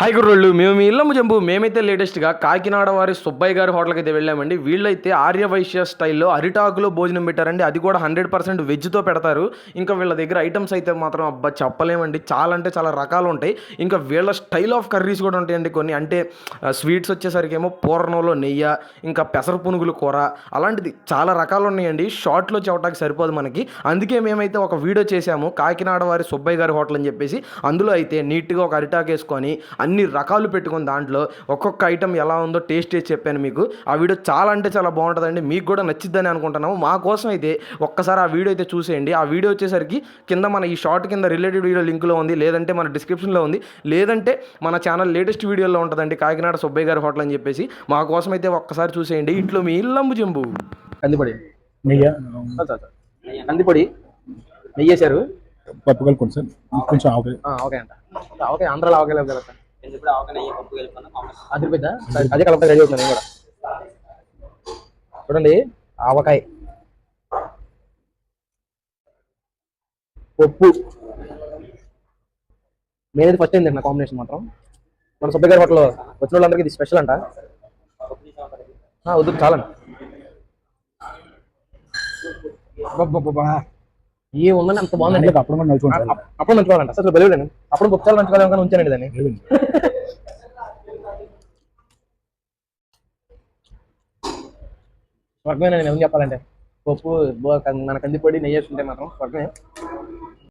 Hi గుర్రోళ్ళు మేము మీ ఇళ్ళము జంబు. మేమైతే లేటెస్ట్గా కాకినాడ వారి సుబ్బయ్య గారి హోటల్కి అయితే వెళ్ళామండి. వీళ్ళైతే ఆర్యవైశ్య స్టైల్లో అరిటాకులో భోజనం పెట్టారండి. అది కూడా హండ్రెడ్ పర్సెంట్ వెజ్తో పెడతారు. ఇంకా వీళ్ళ దగ్గర ఐటమ్స్ అయితే మాత్రం అబ్బా చెప్పలేమండి. చాలా అంటే చాలా రకాలు ఉంటాయి. ఇంకా వీళ్ళ స్టైల్ ఆఫ్ కర్రీస్ కూడా ఉంటాయండి కొన్ని. అంటే స్వీట్స్ వచ్చేసరికి ఏమో పూర్ణంలో నెయ్యి ఇంకా పెసర పునుగులు కూర అలాంటిది చాలా రకాలు ఉన్నాయండి. షార్ట్లో చెప్పడానికి సరిపోదు మనకి. అందుకే మేమైతే ఒక వీడియో చేశాము. కాకినాడ వారి సుబ్బయ్య గారి హోటల్ అని చెప్పేసి. అందులో అయితే నీట్గా ఒక అరిటాకు వేసుకొని అన్ని రకాలు పెట్టుకుని దాంట్లో ఒక్కొక్క ఐటమ్ ఎలా ఉందో టేస్ట్ చేసి చెప్పాను మీకు. ఆ వీడియో చాలా అంటే చాలా బాగుంటుందండి. మీకు కూడా నచ్చిద్దని అనుకుంటున్నాము. మా కోసం అయితే ఒక్కసారి ఆ వీడియో అయితే చూసేయండి. ఆ వీడియో వచ్చేసరికి కింద మన ఈ షార్ట్ కింద రిలేటెడ్ వీడియో లింక్లో ఉంది. లేదంటే మన డిస్క్రిప్షన్లో ఉంది. లేదంటే మన ఛానల్ లేటెస్ట్ వీడియోలో ఉంటుందండి. కాకినాడ సుబ్బయ్య గారి హోటల్ అని చెప్పేసి. మా కోసం అయితే ఒక్కసారి చూసేయండి. ఇట్లో మీ ఇల్లంబు జంబు. కందిపొడి. నెయ్యి? కందిపొడి. నెయ్యి పప్పు కలుపుకోండి సార్. కొంచెం ఆవకాయ. ఓకే అంట. ఓకే ఆంధ్రాలో ఆవకాయ లేదు కదా ఎందుకు ఆవకాయ పప్పు కలుపుకున్నాం అది అదే కలపడం రెడీ అవుతుంది కూడా. చూడండి ఆవకాయ. పప్పు. నేనైతే ఫస్ట్ టైం తిన్నా కాంబినేషన్ మాత్రం. మన సుబ్బయ్య గారి హోటల్లో వచ్చిన వాళ్ళందరికీ ఇది స్పెషల్ అంట. వద్దు చాలండి. బాబా ఏ ఉందని అంత బాగుందండి. అప్పుడు అప్పుడు మంచుకోవాలంట అసలు బెలవలేను అప్పుడు బొచ్చాలు మంచుకోవాలి ఉంచానండి దాన్ని. లేదండి. స్వర్గమే నేను ఏం చెప్పాలంటే. పప్పు మన కందిపొడి నెయ్యి వేసుకుంటే మాత్రం స్వర్గమే.